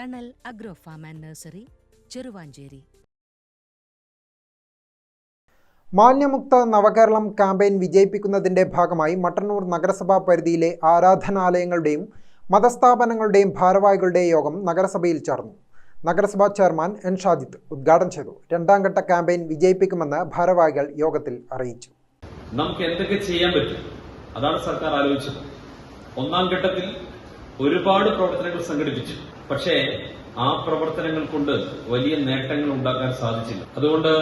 Thanal agro farm and nursery Cheruvanchery. മാന്യമുക്ത Navakeralam campaign വിജയിപ്പിക്കുന്നതിന്റെ ഭാഗമായി മട്ടന്നൂർ നഗരസഭാ പരിധിയിലെ ആരാധനാലയങ്ങളുടെയും മതസ്ഥാപനങ്ങളുടെയും ഭാരവാഹികളുടെ യോഗം നഗരസഭയിൽ ചേർന്നു. നഗരസഭാ ചെയർമാൻ എൻ ഷാജിത്ത് ഉദ്ഘാടനം ചെയ്തു. രണ്ടാം ഘട്ട ക്യാമ്പയിൻ വിജയിപ്പിക്കുമെന്ന് ഭാരവാഹികൾ യോഗത്തിൽ അറിയിച്ചു. നമുക്ക് എന്തൊക്കെ ചെയ്യാൻ പറ്റും? അതാണ് സർക്കാർ ആലോചിച്ചത്. ഒന്നാം ഘട്ടത്തിൽ ഒരുപാട് പ്രവർത്തനങ്ങൾ സംഘടിപ്പിച്ചു. പക്ഷേ ആ പ്രവർത്തനങ്ങൾ കൊണ്ട് വലിയ നേട്ടങ്ങൾ ഉണ്ടാക്കാൻ സാധിച്ചില്ല. അതുകൊണ്ട്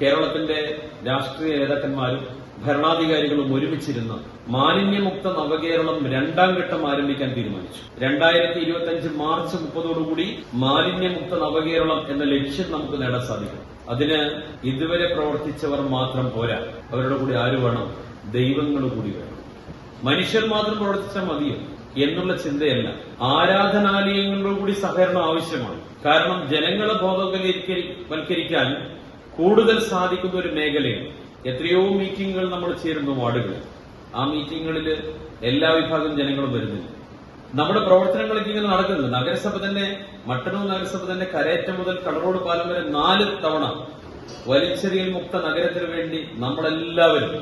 കേരളത്തിന്റെ രാഷ്ട്രീയ നേതാക്കന്മാരും ഭരണാധികാരികളും ഒരുമിച്ചിരുന്ന് മാലിന്യമുക്ത നവകേരളം രണ്ടാം ഘട്ടം ആരംഭിക്കാൻ തീരുമാനിച്ചു. രണ്ടായിരത്തി ഇരുപത്തി അഞ്ച് മാർച്ച് മുപ്പതോടുകൂടി മാലിന്യമുക്ത നവകേരളം എന്ന ലക്ഷ്യം നമുക്ക് നേടാൻ സാധിക്കും. അതിന് ഇതുവരെ പ്രവർത്തിച്ചവർ മാത്രം പോരാ. അവരുടെ കൂടി ആര് വേണം? ദൈവങ്ങൾ കൂടി വേണം. മനുഷ്യർ മാത്രം പ്രവർത്തിച്ചാൽ മതിയോ? എന്നുള്ള ചിന്തയല്ല. ആരാധനാലയങ്ങളുടെ കൂടി സഹകരണം ആവശ്യമാണ്. കാരണം ജനങ്ങളെ ബോധവൽക്കരിക്കാൻ കൂടുതൽ സാധിക്കുന്ന ഒരു മേഖലയാണ്. എത്രയോ മീറ്റിംഗുകൾ നമ്മൾ ചേരുന്നു വാർഡുകളിൽ. ആ മീറ്റിങ്ങുകളിൽ എല്ലാ വിഭാഗം ജനങ്ങളും വരുന്നില്ല. നമ്മുടെ പ്രവർത്തനങ്ങളൊക്കെ ഇങ്ങനെ നടക്കുന്നത് നഗരസഭ തന്നെ മട്ടന്നൂർ നഗരസഭ തന്നെ കരയറ്റം മുതൽ കടറോട് പാലം വരെ നാല് തവണ വലിച്ചെറിയൽ മുക്ത നഗരത്തിന് വേണ്ടി നമ്മളെല്ലാവരും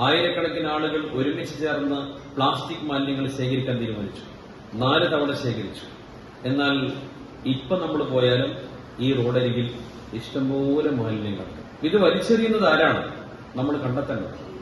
ആയിരക്കണക്കിന് ആളുകൾ ഒരുമിച്ച് ചേർന്ന് പ്ലാസ്റ്റിക് മാലിന്യങ്ങൾ ശേഖരിക്കാൻ തീരുമാനിച്ചു. നാല് തവണ ശേഖരിച്ചു. എന്നാൽ ഇപ്പൊ നമ്മൾ പോയാലും ഈ റോഡരികിൽ ഇഷ്ടംപോലെ മാലിന്യങ്ങൾ. ഇത് വലിച്ചെറിയുന്നത് ആരാണ്? നമ്മൾ കണ്ടെത്തേണ്ടത്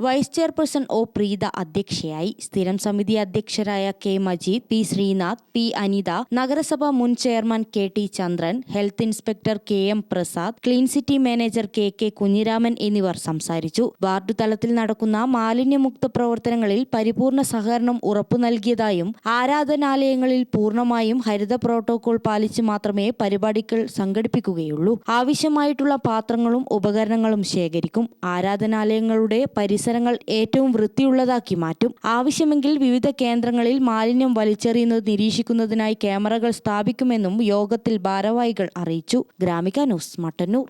വൈസ് ചെയർപേഴ്സൺ ഒ പ്രീത അധ്യക്ഷയായി സ്ഥിരം സമിതി അധ്യക്ഷരായ K Majeed P Sreenath P Anitha നഗരസഭ മുൻ chairman K T Chandran health inspector K M Prasad clean city manager K K Kunhiraman എന്നിവർ സംസാരിച്ചു. വാർഡ് തലത്തിൽ നടക്കുന്ന മാലിന്യമുക്ത പ്രവർത്തനങ്ങളിൽ പരിപൂർണ സഹകരണം ഉറപ്പു നൽകിയതായും ആരാധനാലയങ്ങളിൽ പൂർണമായും ഹരിത പ്രോട്ടോകോൾ പാലിച്ച് മാത്രമേ പരിപാടികൾ സംഘടിപ്പിക്കുകയുള്ളൂ. ആവശ്യമായിട്ടുള്ള പാത്രങ്ങളും ഉപകരണങ്ങളും ശേഖരിക്കും. ആരാധനാലയങ്ങളുടെ പരിസരങ്ങൾ ഏറ്റവും വൃത്തിയുള്ളതാക്കി മാറ്റും. ആവശ്യമെങ്കിൽ വിവിധ കേന്ദ്രങ്ങളിൽ മാലിന്യം വലിച്ചെറിയുന്നത് നിരീക്ഷിക്കുന്നതിനായി ക്യാമറകൾ സ്ഥാപിക്കുമെന്നും യോഗത്തിൽ ഭാരവാഹികൾ അറിയിച്ചു. Gramika news Mattannur.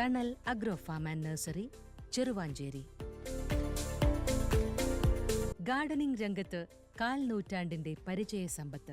Thanal agro farm and nursery Cheruvanchery. Gardening രംഗത്ത് കാൽ നൂറ്റാണ്ടിന്റെ പരിചയ സമ്പത്ത്.